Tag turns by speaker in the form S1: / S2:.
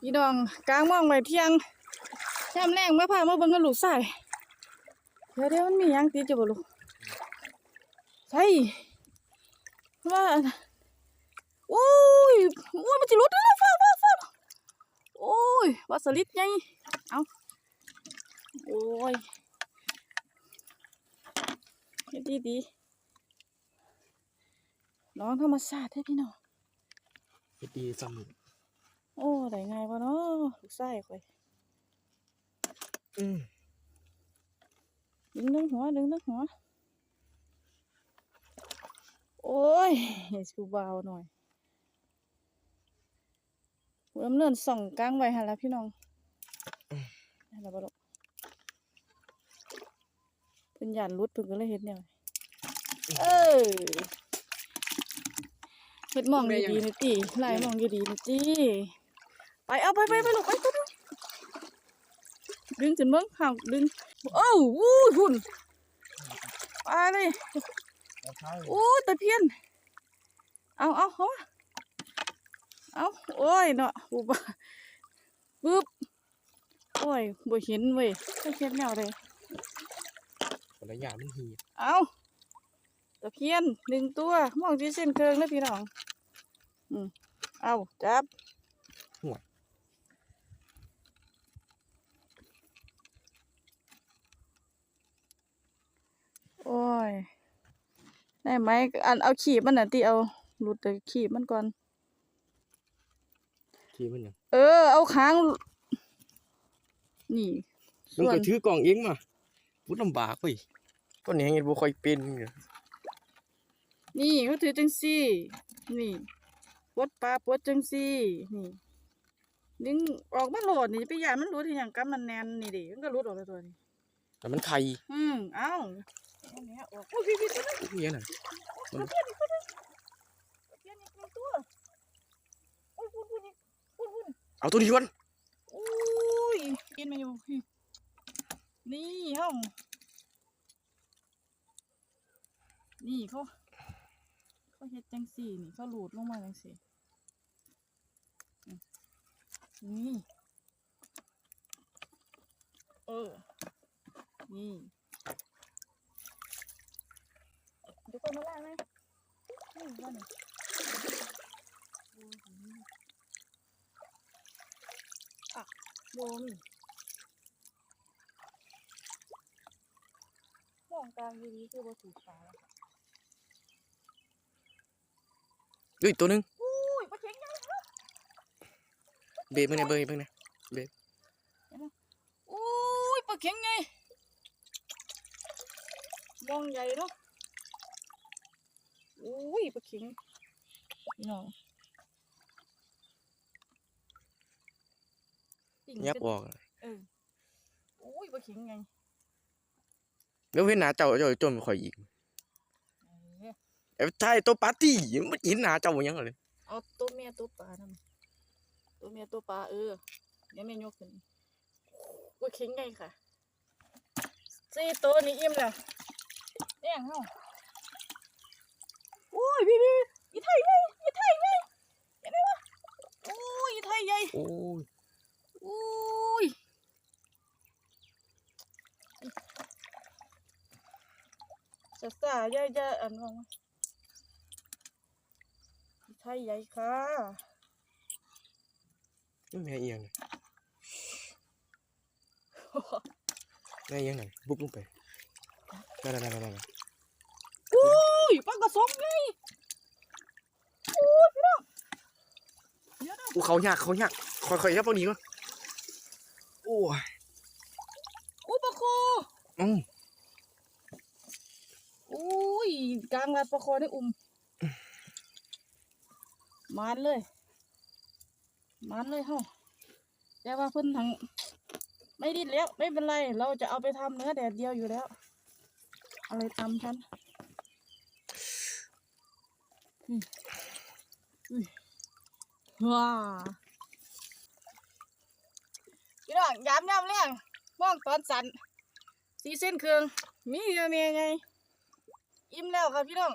S1: พี่น้องกลางมองไว้เที่ยงแช่มแรงมาพามาเบิ่งกันลูกใส่เดี๋ยวเดี๋ยวมันมีหยังติดอยู่บ่ลูกใช่ว่าโอ้ยโอ้ยมันจะหลุดแล้วฟ้าฟ้าฟ้าโอ้ยวาสลิดไงเอาโอ้ยดีดีน้องธรรมชาติให้พี่น้อง
S2: เฮ็ดดีซ้
S1: โอ้ได้ไงวะเนาะลูกไส้ข่อยำ
S2: อืม
S1: ดึงดึงหัว ดึงดึงหัว โอ้ยชูเบาหน่อยหัวดำเนินส่องกลางไว้หันละพี่น้องหันละบ่ลูกเพิ่นหยานรุดเพิ่นก็เลยเฮ็ดแนวนี้เออเฮ็ดหมองดีๆนี่ติลายหมองดีๆนี่ติ ไปเอาไปไปไปลูกไปไปดูดึงจนเบิ่งห่างดึงโอ้วู้ยหุ่นไปเลยโอ้ยตะเพียนเอาเอาเอามาเอาโอ้ยเนาะปุ๊บปึ๊บโอ้ยบ่เห็นเว้ยไม่เห็นแนวเลย
S2: คนละอย่างมันหีบ
S1: เอาตะเพียนหนึ่งตัวมองที่เส้นเคืองนะพี่น้อง อืมเอาจับ โอ้ย ได้ไหมอันเอาขีบมันน่ะที่เอาหลุดแต่ขีบมันก่อน
S2: ทีมันหยัง
S1: เออ เอาค้าง นี่
S2: มัน
S1: ส่ว
S2: ก็
S1: น
S2: ถือกล่องเองมาบุดลำบากเว้ยต้นนี้ยังบ่ค่อยเป็นอยู่
S1: นี่เขาถือจังซี่ นี่ปลดปลาปลดจังซี่ นี่ดึงออกมาโหลดนี่ไปยานมันรู้ที่อย่างกำมันแน่นนี่ดิมันก็รุดออกแล้วตัวนี้
S2: แต่มันไข่
S1: อืมเอ้าเอาเนี้ยออกโอ้ยพี่พี่ตัวนั้น
S2: เหี้ยน่ะ
S1: ตะเพียนอีกตัวนึงตะเพียนอีกหนึ่งตัวโอ้ยพุ่นพุ่นอีกพุ่นพุ่น
S2: เอาตัวนี้ก่อน
S1: โอ้ยกินมาอยู่พี่นี่เฮ้านี่เขาเขาเฮ็ดจังสี่นี่เขาหลูดลงมาจังสี่อืมนี่ เออ นี่เดี๋ยวคน มาล่างไหมนี่ว่านี่โอ้โหอะโบมีมองกลางดีๆคือบ่ถูกตาแล้วค่ะ
S2: เฮ้ยตัวหนึง
S1: อุ้ยปลาเข็งยัง
S2: เบะมันเนี่ยเบะมันเนี่ย
S1: อุ้ยปลาเข็งไงมองใหญ่เนาะ อุ้ยปลาเข็งพี่น้องปิ่ง
S2: ยับ
S1: เป็น
S2: ออก
S1: เอออุ้ยปลาเข็งไง
S2: เดี๋ยวเห็นหน้าเจ้าเจ้าจมข่อยอีก
S1: เอ้ย
S2: ไอ้ท้ายตัวปาร์ตี้มันเห็นหน้าเจ้าบ่หยังเลย
S1: เอาตัวเมียตัวปลาทำตัวเมียตัวปลาเออเดี๋ยวแม่ยกขึ้นปลาเข็งไงค่ะสี่ตัวนี้อิ่มแล้วเนี่ยเฮาโอ้ย พี่พี่อีไทยไงอีไทยไงเห็นไหมวะโอ้ยอีไทยใหญ่
S2: โอ้ย
S1: โอ้ยสาสาๆอย่าอย่าอันว่าอีไทยใหญ่ค่ะ
S2: นี่แม่เอียงเนี่ยแม่เอียงนั่นบุบลงไปนั่นๆๆๆ
S1: อุ้ยปลากระสงไงโอ้ยพี่น้องเดี๋ยวนะ
S2: ๆ อู้เขายากเขายากค่อยๆยับเอานี้ก่อนโอ้ย
S1: โอ้ปลาโค
S2: อือ
S1: อุ้ยกลางลาดปลาโคได้อุ้มมานเลยมานเลยเฮาแต่ว่าเพิ่นทั้งไม่ดิ้นแล้วไม่เป็นไร เราจะเอาไปทำเนื้อแดดเดียวอยู่แล้ว อะไรทำฉันอืมอุ้ย ว้าพี่น้องยามยามเรื่องมองตอนสันสีเส้นเครื่องมีเยอะเมียไงอิ่มแล้วครับพี่น้อง